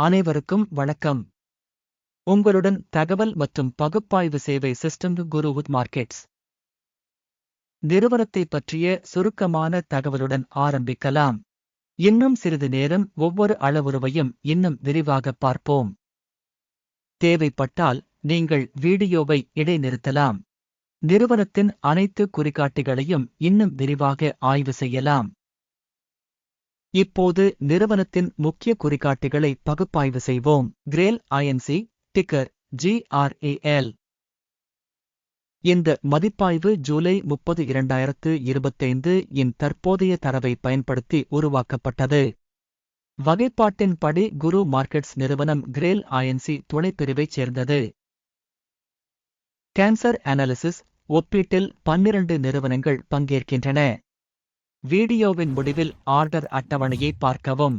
அனைவருக்கும் வணக்கம். உங்களுடன் தகவல் மற்றும் பகுப்பாய்வு சேவை சிஸ்டம் குருவுத் மார்க்கெட்ஸ். நிறுவனத்தை பற்றிய சுருக்கமான தகவலுடன் ஆரம்பிக்கலாம். இன்னும் சிறிது நேரம் ஒவ்வொரு அளவுருவையும் இன்னும் விரிவாக பார்ப்போம். தேவைப்பட்டால் நீங்கள் வீடியோவை இடைநிறுத்தலாம். நிறுவனத்தின் அனைத்து குறிகாட்டிகளையும் இன்னும் விரிவாக ஆய்வு செய்யலாம். இப்போது நிறுவனத்தின் முக்கிய குறிகாட்டிகளை பகுப்பாய்வு செய்வோம். கிரேல் ஐஎன்சி டிக்கர் ஜிஆர்ஏஎல் இந்த மதிப்பாய்வு ஜூலை முப்பது இரண்டாயிரத்து இருபத்தைந்து இன் தற்போதைய தரவை பயன்படுத்தி உருவாக்கப்பட்டது. வகைப்பாட்டின்படி குரு மார்க்கெட்ஸ் நிறுவனம் கிரேல் ஐஎன்சி துணைப்பிரிவைச் சேர்ந்தது. கேன்சர் அனாலிசிஸ் ஒப்பீட்டில் பன்னிரண்டு நிறுவனங்கள் பங்கேற்கின்றன. வீடியோவின் முடிவில் ஆர்டர் அட்டவணையை பார்க்கவும்.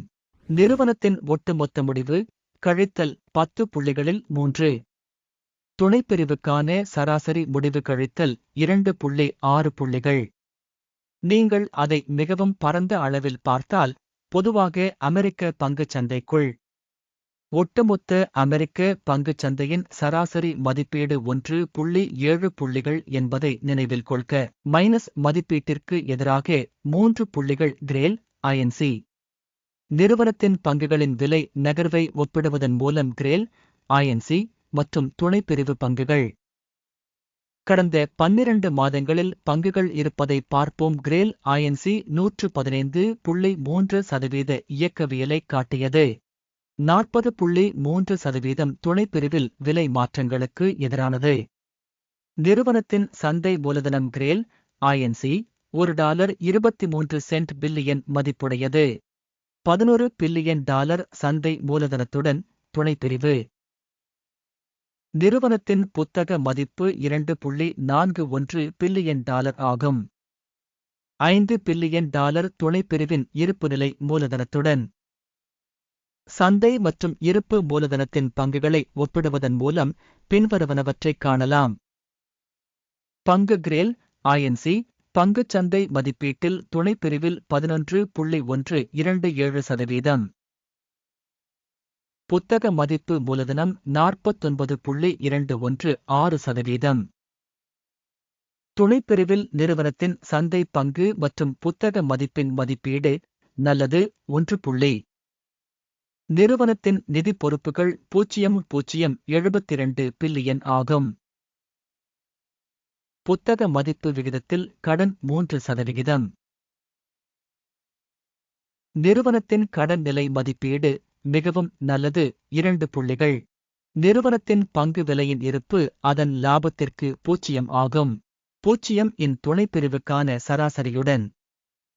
நிறுவனத்தின் ஒட்டுமொத்த முடிவு கழித்தல் பத்து புள்ளிகளில் மூன்று. துணைப்பிரிவுக்கான சராசரி முடிவு கழித்தல் இரண்டு புள்ளி ஆறு புள்ளிகள். நீங்கள் அதை மிகவும் பரந்த அளவில் பார்த்தால் பொதுவாக அமெரிக்க பங்குச் சந்தைக்குள் ஒட்டுமொத்த அமெரிக்க பங்குச் சந்தையின் சராசரி மதிப்பீடு ஒன்று புள்ளி ஏழு புள்ளிகள் என்பதை நினைவில் கொள்க. மைனஸ் மதிப்பீட்டிற்கு எதிராக மூன்று புள்ளிகள் கிரேல் ஐஎன்சி நிறுவனத்தின் பங்குகளின் விலை நகர்வை ஒப்பிடுவதன் மூலம் கிரேல் ஐஎன்சி மற்றும் துணைப்பிரிவு பங்குகள். கடந்த பன்னிரண்டு மாதங்களில் பங்குகள் இருப்பதை பார்ப்போம். கிரேல் ஐஎன்சி நூற்று பதினைந்து புள்ளி மூன்று சதவீத இயக்கவியலை காட்டியது. நாற்பது புள்ளி மூன்று சதவீதம் துணைப்பிரிவில் விலை மாற்றங்களுக்கு எதிரானது. நிறுவனத்தின் சந்தை மூலதனம் கிரேல் ஐஎன்சி ஒரு டாலர் இருபத்தி மூன்று சென்ட் பில்லியன் மதிப்புடையது. பதினொரு பில்லியன் டாலர் சந்தை மூலதனத்துடன் துணைப்பிரிவு. நிறுவனத்தின் புத்தக மதிப்பு இரண்டு புள்ளி நான்கு ஒன்று பில்லியன் டாலர் ஆகும். ஐந்து பில்லியன் டாலர் துணைப்பிரிவின் இருப்புநிலை மூலதனத்துடன். சந்தை மற்றும் இருப்பு மூலதனத்தின் பங்குகளை ஒப்பிடுவதன் மூலம் பின்வருவனவற்றைக் காணலாம். பங்கு கிரேல் ஐஎன்சி சந்தை மதிப்பீட்டில் துணைப்பிரிவில் பதினொன்று புள்ளி ஒன்று இரண்டு ஏழு சதவீதம். புத்தக மதிப்பு மூலதனம் நாற்பத்தொன்பது புள்ளி இரண்டு ஒன்று ஆறு சதவீதம். துணைப்பிரிவில் நிறுவனத்தின் சந்தை பங்கு மற்றும் புத்தக மதிப்பின் மதிப்பீடு நல்லது ஒன்று புள்ளி நிறுவனத்தின் நிதி பொறுப்புகள் பூஜ்ஜியம் பூஜ்ஜியம் எழுபத்திரண்டு பில்லியன் ஆகும். புத்தக மதிப்பு விகிதத்தில் கடன் மூன்று சதவிகிதம். நிறுவனத்தின் கடன் நிலை மதிப்பீடு மிகவும் நல்லது. இரண்டு புள்ளிகள். நிறுவனத்தின் பங்கு விலையின் இருப்பு அதன் லாபத்திற்கு பூஜ்ஜியம் ஆகும். பூஜ்ஜியம் இன் துணைப்பிரிவுக்கான சராசரியுடன்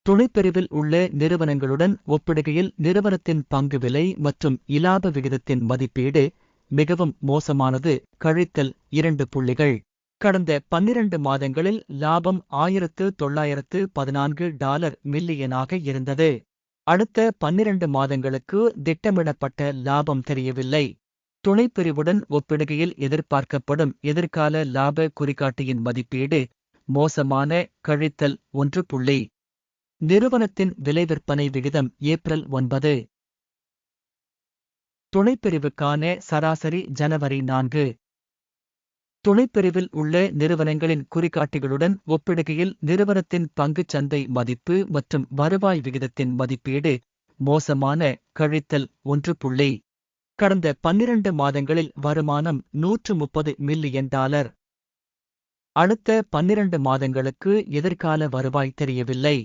துணைப்பிரிவில் உள்ள நிறுவனங்களுடன் ஒப்பிடுகையில் நிறுவனத்தின் பங்கு விலை மற்றும் இலாப விகிதத்தின் மதிப்பீடு மிகவும் மோசமானது. கழித்தல் இரண்டு புள்ளிகள். கடந்த பன்னிரண்டு மாதங்களில் லாபம் ஆயிரத்து தொள்ளாயிரத்து பதினான்கு டாலர் மில்லியனாக இருந்தது. அடுத்த பன்னிரண்டு மாதங்களுக்கு திட்டமிடப்பட்ட லாபம் தெரியவில்லை. துணைப்பிரிவுடன் ஒப்பிடுகையில் எதிர்பார்க்கப்படும் எதிர்கால லாப குறிகாட்டியின் மதிப்பீடு மோசமான கழித்தல் ஒன்று புள்ளி. நிறுவனத்தின் விலை விற்பனை விகிதம் ஏப்ரல் ஒன்பது. துணைப்பிரிவுக்கான சராசரி ஜனவரி நான்கு. துணைப்பிரிவில் உள்ள நிறுவனங்களின் குறிகாட்டிகளுடன் ஒப்பிடுகையில் நிறுவனத்தின் பங்குச் சந்தை மதிப்பு மற்றும் வருவாய் விகிதத்தின் மதிப்பீடு மோசமான கழித்தல் ஒன்று புள்ளி. கடந்த பன்னிரண்டு மாதங்களில் வருமானம் நூற்று முப்பது மில்லியன் டாலர். அடுத்த பன்னிரண்டு மாதங்களுக்கு எதிர்கால வருவாய் தெரியவில்லை.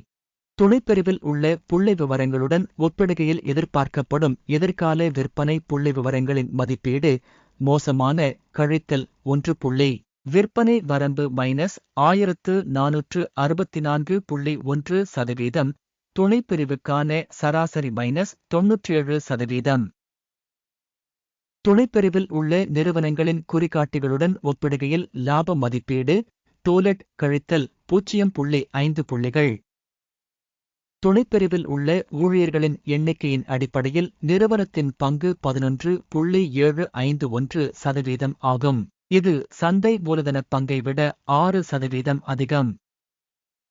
துணைப்பிரிவில் உள்ள புள்ளி விவரங்களுடன் ஒப்பிடுகையில் எதிர்பார்க்கப்படும் எதிர்கால விற்பனை புள்ளி விவரங்களின் மதிப்பீடு மோசமான கழித்தல் ஒன்று புள்ளி. விற்பனை வரம்பு மைனஸ் ஆயிரத்து நானூற்று அறுபத்தி நான்கு புள்ளி ஒன்று சதவீதம். துணைப்பிரிவுக்கான சராசரி மைனஸ் தொன்னூற்றேழு சதவீதம். துணைப்பிரிவில் உள்ள நிறுவனங்களின் குறிகாட்டிகளுடன் ஒப்பிடுகையில் லாப மதிப்பீடு டோலட் கழித்தல் பூஜ்ஜியம் புள்ளி ஐந்து புள்ளிகள். துணைப்பிரிவில் உள்ள ஊழியர்களின் எண்ணிக்கையின் அடிப்படையில் நிறுவனத்தின் பங்கு பதினொன்று புள்ளி ஏழு ஐந்து ஒன்று சதவீதம் ஆகும். இது சந்தை மூலதன பங்கை விட ஆறு சதவீதம் அதிகம்.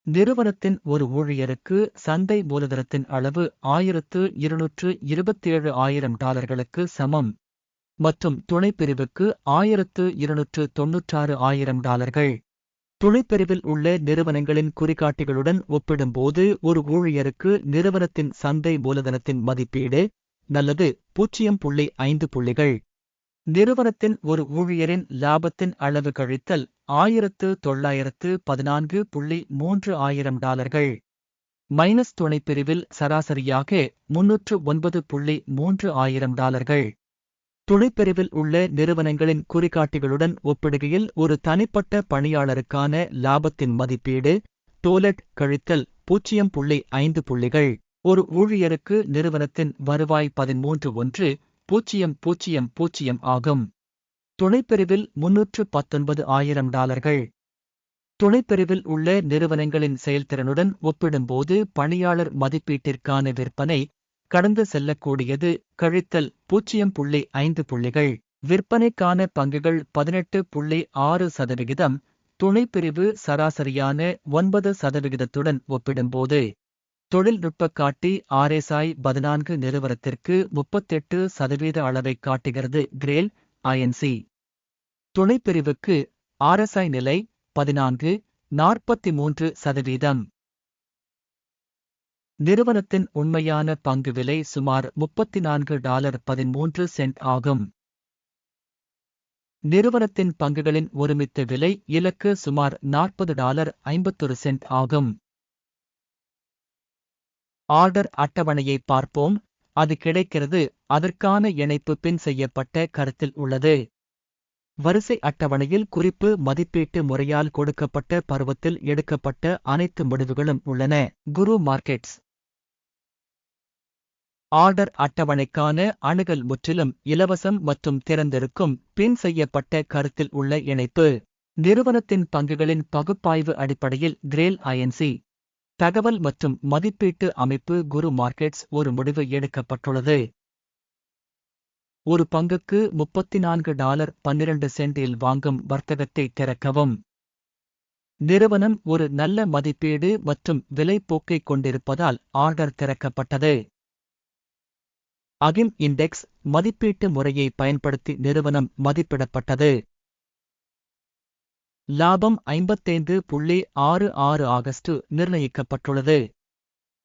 நிறுவனத்தின் ஒரு ஊழியருக்கு சந்தை மூலதனத்தின் அளவு ஆயிரத்து இருநூற்று இருபத்தேழு ஆயிரம் டாலர்களுக்கு சமம். மற்றும் துணைப்பிரிவுக்கு ஆயிரத்து இருநூற்று தொன்னூற்றாறு ஆயிரம் டாலர்கள். துணைப்பிரிவில் உள்ள நிறுவனங்களின் குறிகாட்டிகளுடன் ஒப்பிடும்போது ஒரு ஊழியருக்கு நிறுவனத்தின் சந்தை மூலதனத்தின் மதிப்பீடு நல்லது பூஜ்ஜியம் புள்ளி ஐந்து புள்ளிகள். நிறுவனத்தின் ஒரு ஊழியரின் லாபத்தின் அளவு கழித்தல் ஆயிரத்து தொள்ளாயிரத்து பதினான்கு புள்ளி மூன்று ஆயிரம் டாலர்கள். மைனஸ் துணைப்பிரிவில் சராசரியாக முன்னூற்று ஒன்பது புள்ளி மூன்று ஆயிரம் டாலர்கள். துணைப்பிரிவில் உள்ள நிறுவனங்களின் குறிகாட்டிகளுடன் ஒப்பிடுகையில் ஒரு தனிப்பட்ட பணியாளருக்கான லாபத்தின் மதிப்பீடு டோலட் கழித்தல் பூஜ்ஜியம் புள்ளி ஐந்து புள்ளிகள். ஒரு ஊழியருக்கு நிறுவனத்தின் வருவாய் பதிமூன்று ஒன்று பூஜ்ஜியம் பூஜ்ஜியம் பூஜ்ஜியம் ஆகும். துணைப்பிரிவில் முன்னூற்று பத்தொன்பது ஆயிரம் டாலர்கள். துணைப்பிரிவில் உள்ள நிறுவனங்களின் செயல்திறனுடன் ஒப்பிடும்போது பணியாளர் மதிப்பீட்டிற்கான விற்பனை கடந்து செல்லக்கூடியது கழித்தல் பூஜ்ஜியம் புள்ளி ஐந்து புள்ளிகள். விற்பனைக்கான பங்குகள் பதினெட்டு புள்ளி ஆறு சதவிகிதம். துணைப்பிரிவு சராசரியான ஒன்பது சதவிகிதத்துடன் ஒப்பிடும்போது. தொழில்நுட்ப காட்டி ஆர்எஸ்ஐ பதினான்கு நிறுவனத்திற்கு முப்பத்தெட்டு சதவீத அளவை காட்டுகிறது கிரேல் ஐஎன்சி துணைப்பிரிவுக்கு ஆர்எஸ்ஐ நிலை பதினான்கு நாற்பத்தி மூன்று சதவீதம். நிறுவனத்தின் உண்மையான பங்கு விலை சுமார் முப்பத்தி நான்கு டாலர் பதிமூன்று சென்ட் ஆகும். நிறுவனத்தின் பங்குகளின் ஒருமித்த விலை இலக்கு சுமார் நாற்பது டாலர் ஐம்பத்தொரு சென்ட் ஆகும். ஆர்டர் அட்டவணையை பார்ப்போம். அது கிடைக்கிறது. அதற்கான இணைப்பு பின் செய்யப்பட்ட கருத்தில் உள்ளது. வரிசை அட்டவணையில் குறிப்பு மதிப்பீட்டு முறையால் கொடுக்கப்பட்ட பருவத்தில் எடுக்கப்பட்ட அனைத்து முடிவுகளும் உள்ளன. குரு மார்க்கெட்ஸ். ஆர்டர் அட்டவணைக்கான அணுகல் முற்றிலும் இலவசம் மற்றும் திறந்திருக்கும் பின் செய்யப்பட்ட கருத்தில் உள்ள இணைப்பு. நிறுவனத்தின் பங்குகளின் பகுப்பாய்வு அடிப்படையில் கிரேல் ஐஎன்சி தகவல் மற்றும் மதிப்பீட்டு அமைப்பு குரு மார்க்கெட்ஸ் ஒரு முடிவு எடுக்கப்பட்டுள்ளது. ஒரு பங்குக்கு முப்பத்தி நான்கு டாலர் பன்னிரண்டு சென்டில் வாங்கும் வர்த்தகத்தை திறக்கவும். நிறுவனம் ஒரு நல்ல மதிப்பீடு மற்றும் விலைப்போக்கை கொண்டிருப்பதால் ஆர்டர் திறக்கப்பட்டது. அகிம் இண்டெக்ஸ் மதிப்பீட்டு முறையை பயன்படுத்தி நிறுவனம் மதிப்பிடப்பட்டது. லாபம் ஐம்பத்தைந்து புள்ளி ஆறு ஆறு ஆகஸ்ட் நிர்ணயிக்கப்பட்டுள்ளது.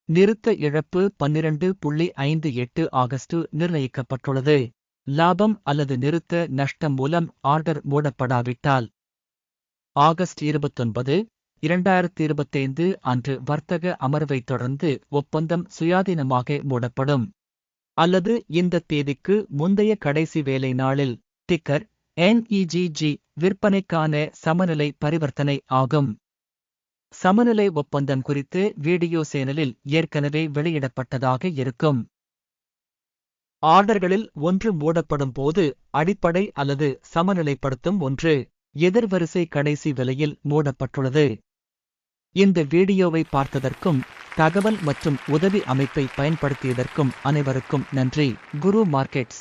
நிறுத்த இழப்பு பன்னிரண்டு புள்ளி ஐந்து எட்டு ஆகஸ்ட் நிர்ணயிக்கப்பட்டுள்ளது. லாபம் அல்லது நிறுத்த நஷ்டம் மூலம் ஆர்டர் மூடப்படாவிட்டால். ஆகஸ்ட் இருபத்தொன்பது இரண்டாயிரத்தி இருபத்தைந்து அன்று வர்த்தக அமர்வைத் தொடர்ந்து ஒப்பந்தம் சுயாதீனமாக மூடப்படும். அல்லது இந்த தேதிக்கு முந்தைய கடைசி வேலை நாளில் டிக்கர் என்இஜிஜி விற்பனைக்கான சமநிலை பரிவர்த்தனை ஆகும். சமநிலை ஒப்பந்தம் குறித்து வீடியோ சேனலில் ஏற்கனவே வெளியிடப்பட்டதாக இருக்கும். ஆர்டர்களில் ஒன்று மூடப்படும் போது அடிப்படை அல்லது சமநிலைப்படுத்தும் ஒன்று எதிர்வரிசை கடைசி விலையில் மூடப்பட்டுள்ளது. இந்த வீடியோவை பார்த்ததற்கும் தகவல் மற்றும் உதவி அமைப்பை பயன்படுத்தியதற்கும் அனைவருக்கும் நன்றி. குரு மார்க்கெட்ஸ்.